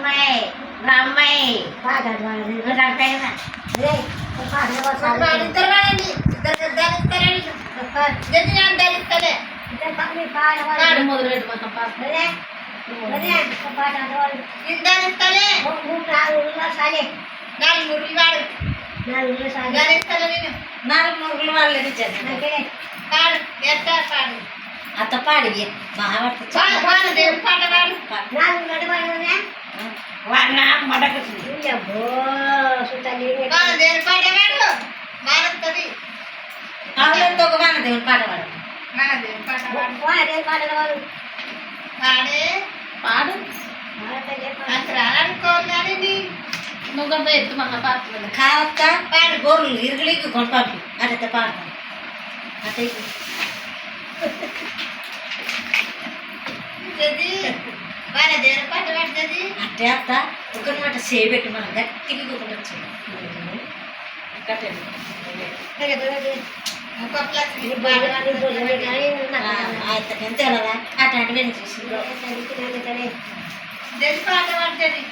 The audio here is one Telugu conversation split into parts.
అమ్మాయి పాడు. పాడు. పాడు పాడు పాడు. ధరిస్తలే ఒక మూడు నాలుగు మురులు వాడు నాలుగు ముగ్గులు వాళ్ళు పాడు ఎట్టా పాడు అత్త పాడి బాగా పాడు పాడు పాట పాడు నాలుగు దేవుని పాట పాడు మన దేవుడు పాట పాడు వాడే పాట పాడు పాడే పాడు పాడతలే పాడు. అసలు అనుకోవాలి నీ నువ్వు గంట ఎత్తు మన పాత్ర కావక్క పాడు గోర్లు ఇరుగులికి కొనపాపి అట్ట పాడతాను అట్ట మన దేవుడు పాట పాడుతుంది అట్టే అత్త ఒక మాట చేయబెట్టి మనం గట్టిగా కుదరచ్చు ఎంత కదా చూసి. దేవుడు పాట పాడుతుంది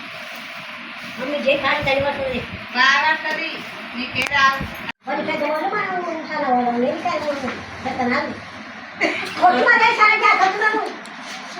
మమ్మీ జై తడిపడుతుంది బాగా పడుతుంది నీకే రాదు వాళ్ళు పెద్దవాళ్ళు మనం చల్లవాళ్ళం నేను పెద్దనాలు కొట్టు మాదే చాలా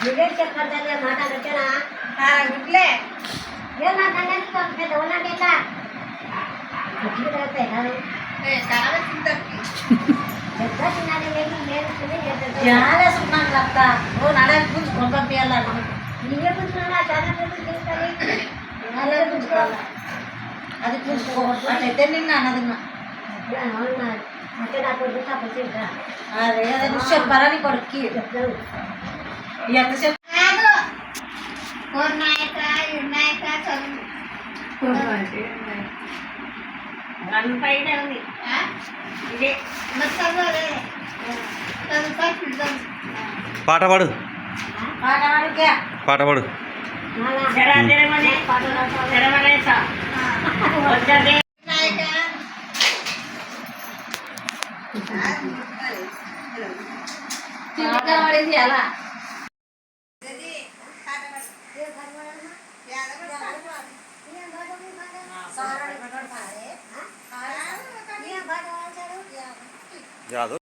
తిట్టి ఏం చేస్తావు వాళ్ళని ఎట్లా నేను ఎట్లా కూర్చొని చూస్తాను సరే సరే సరే అమ్మవారి అనొచ్చిన మాటగా నువ్వేం చెప్పాలి మాట అనొచ్చిన గుడ్లే ఏం మాట్లాడాలి పెద్ద ఉన్నట్టు ఎట్లా వచ్చిన తర్వాత ఎలా చాలా చింతకి పెద్ద చిన్నది లేదు నేను చిన్నది చాలా సున్నాను అత్త ఓ నడకి గురించి కొంత పంపించాలి నీవే పుచ్చుకున్నా చాలా పెద్దలు చేస్తారు అదే గుంజుకోవాలి అది గుంజుకోవాలి అట్లయితే నిన్న అన్నది అవునా అంటే నా కొడుకు తప్ప చేద్దా అదే అదే నువ్వు చెప్పారా పాట పాడు. పాట పాడు నాలా యాదవ్